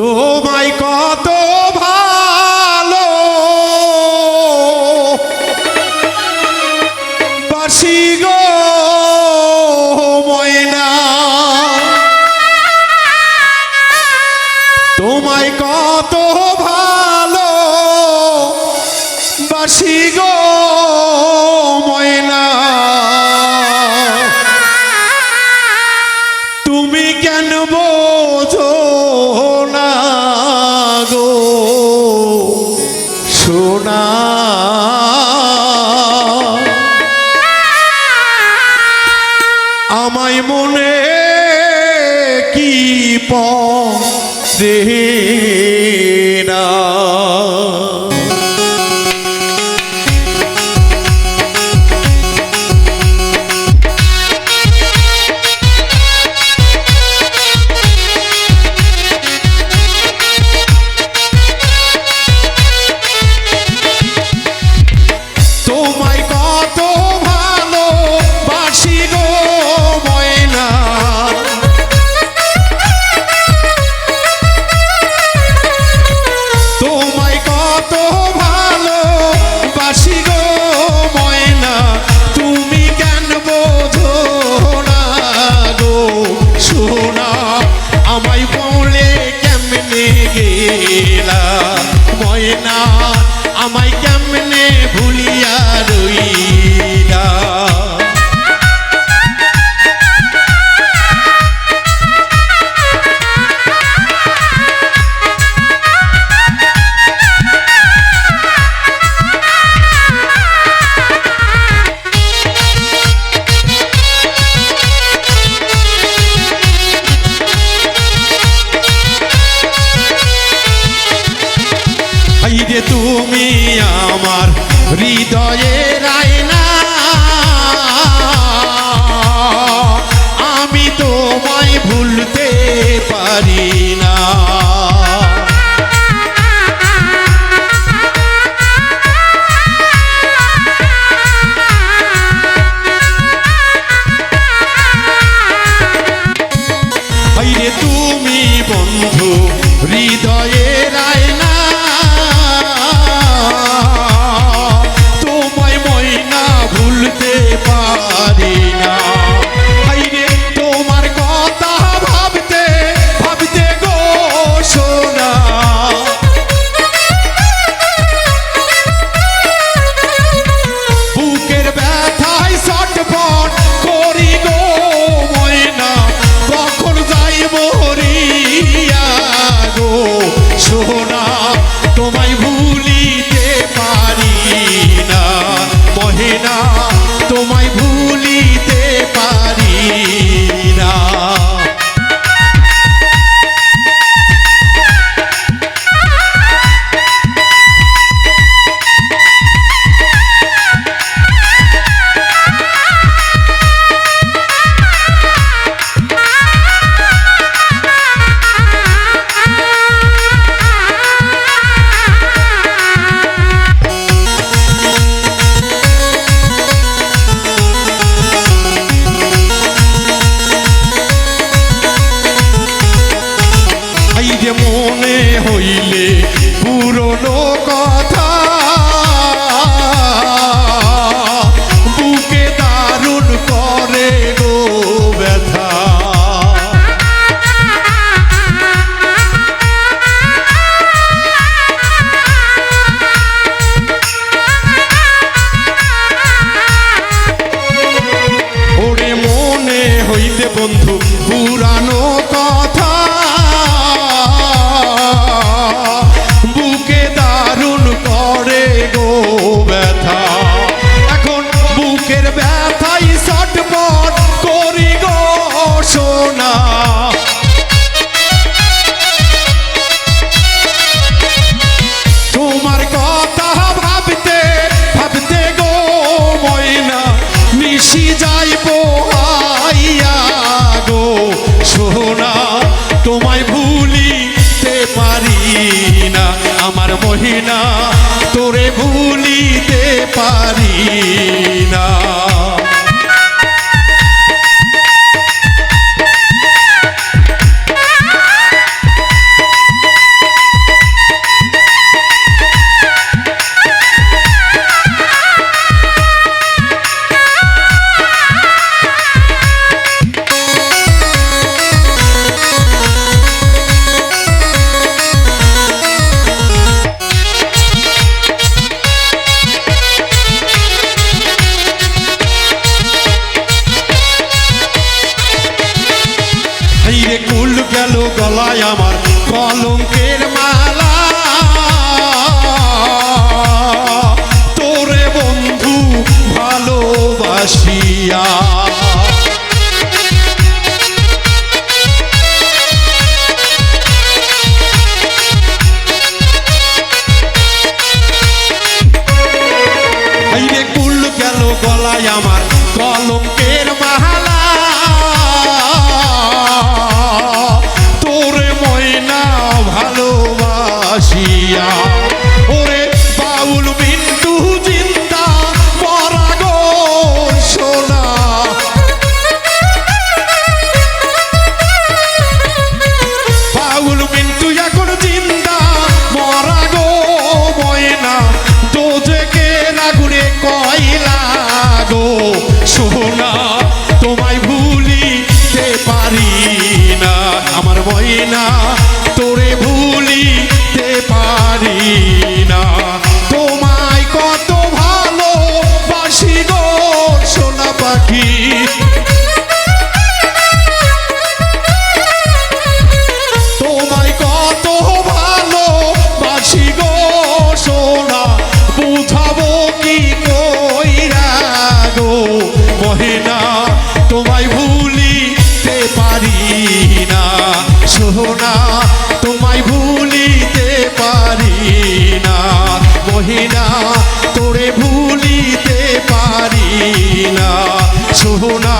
তোমায় কত ভালো। পাশি গো ময়না। তোমায় কত ভালো। বাসি গো see হইলে পুরনো কথা। বুকে দারুণ করে গো ব্যথা। ওরে মনে হইতে বন্ধু পুরানো কথা। না। তোমার কথা ভাবতে ভাবতে গো ময়না, মিশি যাইব আইয়া গো। সোনা, তোমায় ভুলিতে পারি না আমার মহিনা, তোরে ভুলিতে পারি না দিয়া কুল গেল গলায় আমার কলঙ্কের মাহালা তোরে ময়না ভালোবাসিয়া। আছো তোমায় ভুলিতে পারি না। মহিনা তোরে ভুলিতে পারি না। সোনা